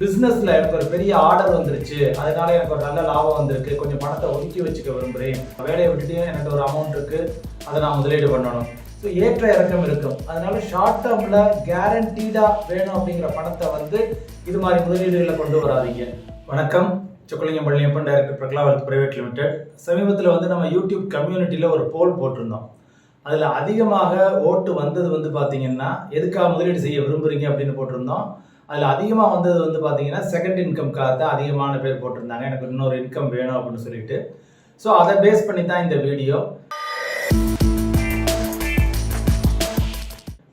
பிஸ்னஸில் எனக்கு ஒரு பெரிய ஆர்டர் வந்துருச்சு. அதனால எனக்கு ஒரு நல்ல லாபம் வந்திருக்கு. கொஞ்சம் பணத்தை ஒதுக்கி வச்சுக்க விரும்புகிறேன் வேலையை விட்டுட்டு எனக்கு ஒரு அமௌண்ட் இருக்குது அதை நான் முதலீடு பண்ணணும். ஸோ ஏற்ற இறக்கம் இருக்கும். அதனால ஷார்ட் டேர்மில் கேரண்டீடாக வேணும் அப்படிங்கிற பணத்தை வந்து இது மாதிரி முதலீடுகளை கொண்டு வராதீங்க. வணக்கம். Chokkalingam Palliappan director Prakala wealth private limited சமீபத்தில் வந்து நம்ம யூடியூப் கம்யூனிட்டியில் ஒரு போல் போட்டிருந்தோம். அதில் அதிகமாக ஓட்டு வந்தது வந்து பார்த்தீங்கன்னா எதுக்காக முதலீடு செய்ய விரும்புகிறீங்க அப்படின்னு போட்டிருந்தோம். அதில் அதிகமாக வந்தது வந்து பார்த்தீங்கன்னா செகண்ட் இன்கம்காக தான் அதிகமான பேர் போட்டிருந்தாங்க. எனக்கு இன்னொரு இன்கம் வேணும் அப்படின்னு சொல்லிட்டு. ஸோ அதை பேஸ் பண்ணி தான் இந்த வீடியோ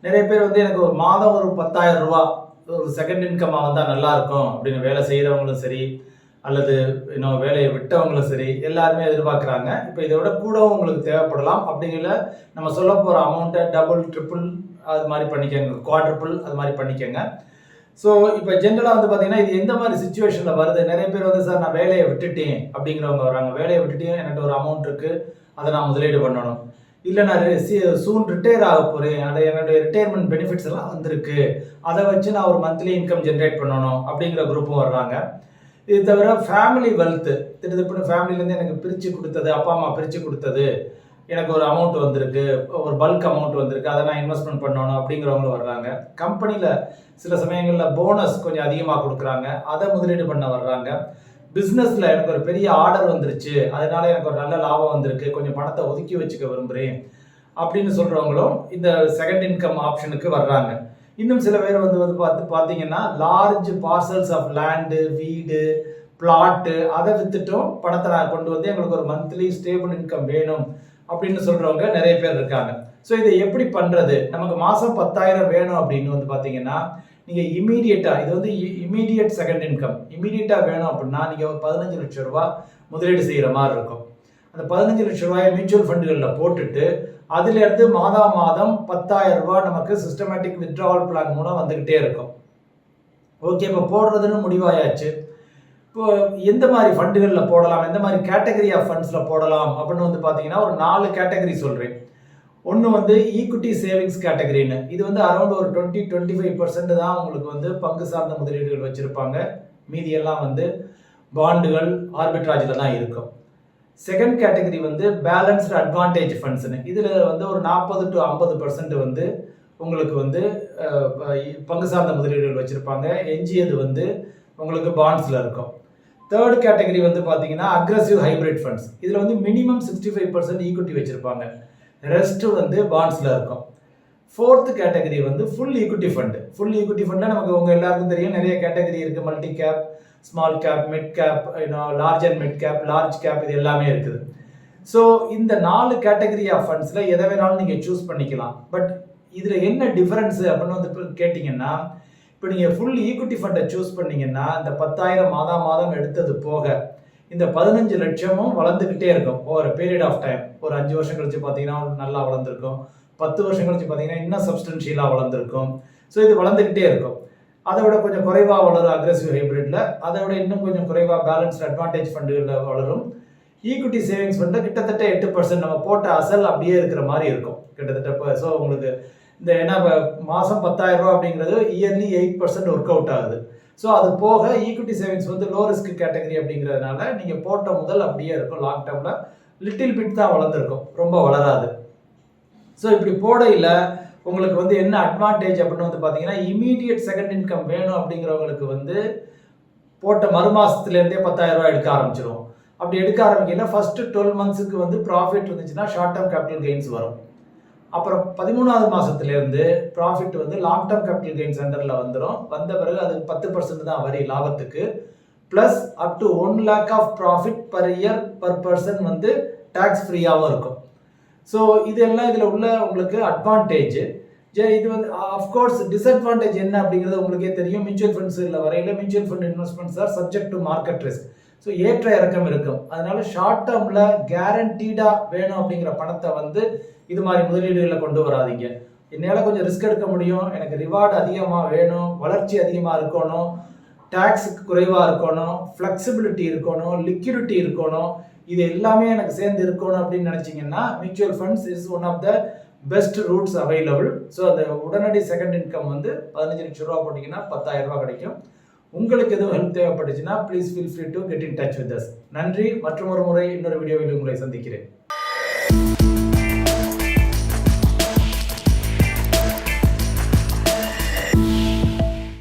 நிறைய பேர் வந்து எனக்கு ஒரு மாதம் ஒரு பத்தாயிரம் ரூபா ஒரு செகண்ட் இன்கம்மாக வந்தால் நல்லாயிருக்கும் அப்படின்னு வேலை செய்கிறவங்களும் சரி அல்லது இன்னும் வேலையை விட்டவங்களும் சரி எல்லாருமே எதிர்பார்க்குறாங்க. இப்போ இதை விட கூடவும் உங்களுக்கு தேவைப்படலாம். அப்படிங்கிற நம்ம சொல்ல போகிற அமௌண்ட்டை டபுள் ட்ரிபிள் அது மாதிரி பண்ணிக்கோங்க. குவாட்ரிபிள் அது மாதிரி பண்ணிக்கோங்க. ஸோ இப்போ ஜென்ரலாக வந்து பார்த்தீங்கன்னா இது எந்த மாதிரி சுச்சுவேஷனில் வருது? நிறைய பேர் வந்து சார் நான் வேலையை விட்டுட்டேன் அப்படிங்கிறவங்க வராங்க. வேலையை விட்டுட்டேன் என்கிட்ட ஒரு அமௌண்ட் இருக்குது அதை நான் முதலீடு பண்ணணும். இல்லை நான் சூன் ரிட்டையர் ஆக போகிறேன் அதை என்னுடைய ரிட்டையர்மெண்ட் பெனிஃபிட்ஸ் எல்லாம் வந்திருக்கு. அதை வச்சு நான் ஒரு மந்த்லி இன்கம் ஜென்ரேட் பண்ணணும் அப்படிங்கிற குரூப்பும் வர்றாங்க. இது தவிர ஃபேமிலி வெல்த்து திட்டத்தட்ட ஃபேமிலிலேருந்து எனக்கு பிரித்து கொடுத்தது அப்பா அம்மா பிரித்து கொடுத்தது எனக்கு ஒரு அமௌண்ட் வந்திருக்கு ஒரு பல்க் அமௌண்ட் வந்திருக்கு அதை நான் இன்வெஸ்ட்மெண்ட் பண்ணணும் அப்படிங்கிறவங்களும் வர்றாங்க. கம்பெனியில் சில சமயங்களில் போனஸ் கொஞ்சம் அதிகமாக கொடுக்குறாங்க. அதை முதலீடு பண்ண வர்றாங்க. பிஸ்னஸில் எனக்கு ஒரு பெரிய ஆர்டர் வந்துருச்சு. அதனால எனக்கு ஒரு நல்ல லாபம் வந்திருக்கு. கொஞ்சம் பணத்தை ஒதுக்கி வச்சுக்க விரும்புகிறேன் அப்படின்னு சொல்கிறவங்களும் இந்த செகண்ட் இன்கம் ஆப்ஷனுக்கு வர்றாங்க. இன்னும் சில பேர் வந்து வந்து பார்த்து பார்த்தீங்கன்னா லார்ஜ் பார்சல்ஸ் ஆஃப் லேண்டு வீடு பிளாட்டு அதை வித்துட்டும் பணத்தை நான் கொண்டு வந்து எங்களுக்கு ஒரு மந்த்லி ஸ்டேபிள் இன்கம் வேணும். அப்படின்னு சொல்கிறவங்க நிறைய பேர் இருக்காங்க. ஸோ இதை எப்படி பண்ணுறது நமக்கு மாதம் பத்தாயிரம் வேணும் அப்படின்னு வந்து பார்த்தீங்கன்னா நீங்கள் இமீடியட்டாக இது வந்து இமீடியட் செகண்ட் இன்கம் இமீடியட்டாக வேணும் அப்படின்னா நீங்கள் ஒரு பதினஞ்சு லட்சம் ரூபா முதலீடு செய்கிற மாதிரி இருக்கும். அந்த பதினஞ்சு லட்ச ரூபாயை மியூச்சுவல் ஃபண்டுகளில் போட்டுட்டு அதுலேருந்து மாதா மாதம் பத்தாயிரம் ரூபாய் நமக்கு சிஸ்டமேட்டிக் வித்ட்ராவல் பிளான் மூலம் வந்துக்கிட்டே இருக்கும். ஓகே இப்போ போடுறதுன்னு முடிவாயாச்சு. இப்போ எந்த மாதிரி ஃபண்டுகளில் போடலாம்? எந்த மாதிரி கேட்டகரி ஆஃப் ஃபண்ட்ஸில் போடலாம்? அப்படின்னு வந்து பார்த்தீங்கன்னா ஒரு நாலு கேட்டகரி சொல்கிறேன் ஒன்று வந்து ஈக்விட்டி சேவிங்ஸ் கேட்டகரின்னு இது வந்து அரௌண்ட் ஒரு டுவெண்ட்டி டுவெண்ட்டி ஃபைவ் பர்சன்ட் தான் உங்களுக்கு வந்து பங்கு சார்ந்த முதலீடுகள் வச்சுருப்பாங்க. மீதியெல்லாம் வந்து பாண்டுகள் ஆர்பிட்ராஜில் தான் இருக்கும். செகண்ட் கேட்டகரி வந்து பேலன்ஸ்டு அட்வான்டேஜ் ஃபண்ட்ஸ்னு இதில் வந்து ஒரு நாற்பது டு ஐம்பது பர்சன்ட் வந்து உங்களுக்கு வந்து பங்கு சார்ந்த முதலீடுகள் வச்சுருப்பாங்க. எஞ்சியது வந்து உங்களுக்கு பாண்ட்ஸில் இருக்கும். தேர்ட் கேட்டகரி வந்து பார்த்தீங்கன்னா அக்ரஸிவ் ஹைப்ரிட் ஃபண்ட்ஸ் இதில் வந்து minimum sixty five percent equity வச்சுருப்பாங்க. ரெஸ்ட்டு வந்து பாண்ட்ஸில் இருக்கும். ஃபோர்த் கேட்டகரி வந்து full equity fund full equity ஃபண்டில் நமக்கு உங்கள் எல்லாருக்கும் தெரியும். நிறைய கேட்டகரி இருக்குது multi cap small cap mid cap large and mid cap large cap இது எல்லாமே இருக்குது. ஸோ இந்த நாலு கேட்டகரி ஆஃப் ஃபண்ட்ஸில் எதை வேணாலும் நீங்கள் சூஸ் பண்ணிக்கலாம். பட் இதில் என்ன டிஃப்ரென்ஸு அப்படின்னு வந்து கேட்டிங்கன்னா இப்போ நீங்கள் ஃபுல் ஈக்விட்டி ஃபண்டை சூஸ் பண்ணீங்கன்னா இந்த பத்தாயிரம் மாதம் மாதம் எடுத்தது போக இந்த பதினஞ்சு லட்சமும் வளர்ந்துக்கிட்டே இருக்கும். ஓவர் பீரியட் ஆஃப் டைம் ஒரு அஞ்சு வருஷம் கழிச்சு பார்த்தீங்கன்னா நல்லா வளர்ந்துருக்கும். பத்து வருஷம் கழிச்சு பார்த்தீங்கன்னா இன்னும் சப்ஸ்டன்ஷியலாக வளர்ந்துருக்கும். ஸோ இது வளர்ந்துக்கிட்டே இருக்கும். அதை விட கொஞ்சம் குறைவாக வளரும் அக்ரெசிவ் ஹைப்ரிட்டில் அதை விட இன்னும் கொஞ்சம் குறைவாக பேலன்ஸ்ட் அட்வான்டேஜ் ஃபண்டுகளில் வளரும். ஈக்விட்டி சேவிங்ஸ் ஃபண்டில் கிட்டத்தட்ட எட்டு பர்சன்ட் நம்ம போட்ட அசல் அப்படியே இருக்கிற மாதிரி இருக்கும். கிட்டத்தட்ட இப்போ ஸோ உங்களுக்கு இந்த ஏன்னா மாதம் பத்தாயிரம் ரூபா அப்படிங்கிறது yearly eight percent work out ஆகுது. ஸோ அது போக ஈக்விட்டி சேவிங்ஸ் வந்து லோ ரிஸ்க் கேட்டகரி அப்படிங்கிறதுனால நீங்கள் போட்ட முதல் அப்படியே இருக்கும். லாங் டேர்மில் லிட்டில் பிட் தான் வளர்ந்துருக்கும். ரொம்ப வளராது. ஸோ இப்படி போடையில் உங்களுக்கு வந்து என்ன அட்வான்டேஜ் அப்படின்னு வந்து பார்த்தீங்கன்னா இமீடியட் செகண்ட் இன்கம் வேணும் அப்படிங்கிறவங்களுக்கு வந்து போட்ட மறு மாதத்துலேருந்தே பத்தாயிரம் ரூபா எடுக்க ஆரம்பிச்சிடும் அப்படி எடுக்க ஆரம்பிக்கல ஃபஸ்ட்டு டுவெல் மந்த்ஸுக்கு வந்து ப்ராஃபிட் இருந்துச்சுன்னா ஷார்ட் டேர்ம் கேபிட்டல் கெயின்ஸ் வரும். அப்புறம் பதிமூணாவது மாதத்துலேருந்து ப்ராஃபிட் வந்து லாங் டேர்ம் கேபிட்டல் கெயின் சென்டரில் வந்துடும் வந்த பிறகு அது பத்து பர்சன்ட் தான் வரி லாபத்துக்கு. Plus up to one lakh of profit per year per person வந்து டேக்ஸ் ஃப்ரீயாகவும் இருக்கும். ஸோ இதெல்லாம் இதில் உள்ள உங்களுக்கு அட்வான்டேஜ் இது வந்து அஃப்கோர்ஸ் டிஸ்அட்வான்டேஜ் என்ன அப்படிங்கிறது உங்களுக்கே தெரியும். மியூச்சுவல் ஃபண்ட்ஸ் இல்லை வரையில் mutual fund investments are subject to market risk so ஏற்ற இறக்கம் இருக்கும். அதனால ஷார்ட் டேர்மில் கேரண்டீடாக வேணும் அப்படிங்கிற பணத்தை வந்து இது மாதிரி முதலீடுகளில் கொண்டு வராதீங்க. என்னால் கொஞ்சம் ரிஸ்க் எடுக்க முடியும். எனக்கு ரிவார்டு அதிகமாக வேணும். வளர்ச்சி அதிகமாக இருக்கணும். டேக்ஸ் குறைவாக இருக்கணும். ஃப்ளெக்சிபிலிட்டி இருக்கணும். லிக்யூடிட்டி இருக்கணும். இது எல்லாமே எனக்கு சேர்ந்து இருக்கணும் அப்படின்னு நினச்சிங்கன்னா mutual funds is one of the best routes available so அந்த உடனடி செகண்ட் இன்கம் வந்து பதினஞ்சு லட்ச ரூபா போட்டிங்கன்னா பத்தாயிரம் ரூபா கிடைக்கும். உங்களுக்கு எதுவும் ஹெல்ப் தேவைப்பட்டுச்சுன்னா please feel free to get in touch with us நன்றி மற்றும் ஒரு முறை இன்னொரு வீடியோவில் உங்களை சந்திக்கிறேன்.